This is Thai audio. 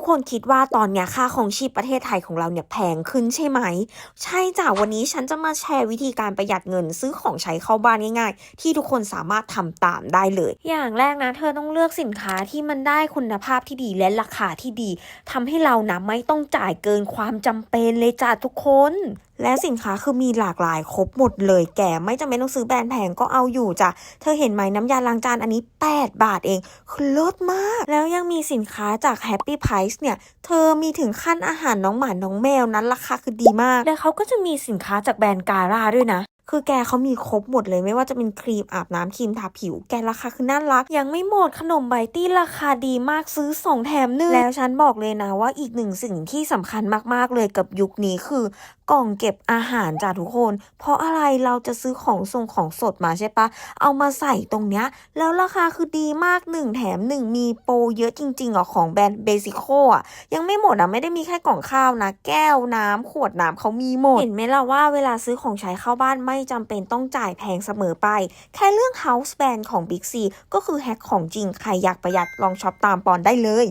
ทุกคนคิดว่าตอนเนี้ยค่าของชีพประเทศไทยของเราเนี่ยแพงขึ้นใช่ไหม ใช่จ้ะวันนี้ฉันจะมาแชร์วิธีการประหยัดเงินซื้อของใช้เข้าบ้านง่ายๆ ที่ทุกคนสามารถทำตามได้เลย อย่างแรกนะ เธอต้องเลือกสินค้าที่มันได้คุณภาพที่ดีและราคาที่ดีทำให้เรานะไม่ต้องจ่ายเกินความจำเป็นเลยจ้ะทุกคนและสินค้าคือมีหลากหลายครบหมดเลยแกไม่จำเป็นต้องซื้อแบรนด์แพงก็เอาอยู่จ้ะ เธอเห็นไหมน้ำยาล้างจานอันนี้ 8 บาทเองคือลิศมาก แล้วยังมีสินค้าจาก Happy ส์เนี่ย เธอมีถึงขั้นอาหารน้องหมาน้องแมวนั้นราคาคือดีมาก แล้วเขาก็จะมีสินค้าจากแบรนด์การ่าด้วยนะ คือแกเขามีครบหมดเลยไม่ว่าจะเป็นครีมอาบน้ำครีมทาผิว แกราคาคือน่ารัก ยังไม่หมดขนมไบตี้ราคาดีมากซื้อ 2 แถมหนึ่งแล้วฉันบอกเลยนะว่าอีกหนึ่งสิ่งที่สำคัญมากๆเลยกับยุคนี้คือกล่องเก็บอาหารจ้ะทุกคน เพราะอะไรเราจะซื้อของส่งของสดมาใช่ปะ เอามาใส่ตรงเนี้ย แล้วราคาคือดีมาก1แถม 1 มีโปรเยอะจริงๆอะของแบรนด์เบสิโคอะ ยังไม่หมดอะ ไม่ได้มีแค่กล่องข้าวนะ แก้วน้ำขวดน้ำเขามีหมด เห็นไหมล่ะว่าเวลาซื้อของใช้เข้าบ้านไม่จำเป็นต้องจ่ายแพงเสมอไป แค่เรื่อง House band ของ Big C ก็คือแฮกของจริง ใครอยากประหยัดลองช็อปตามปอนได้เลย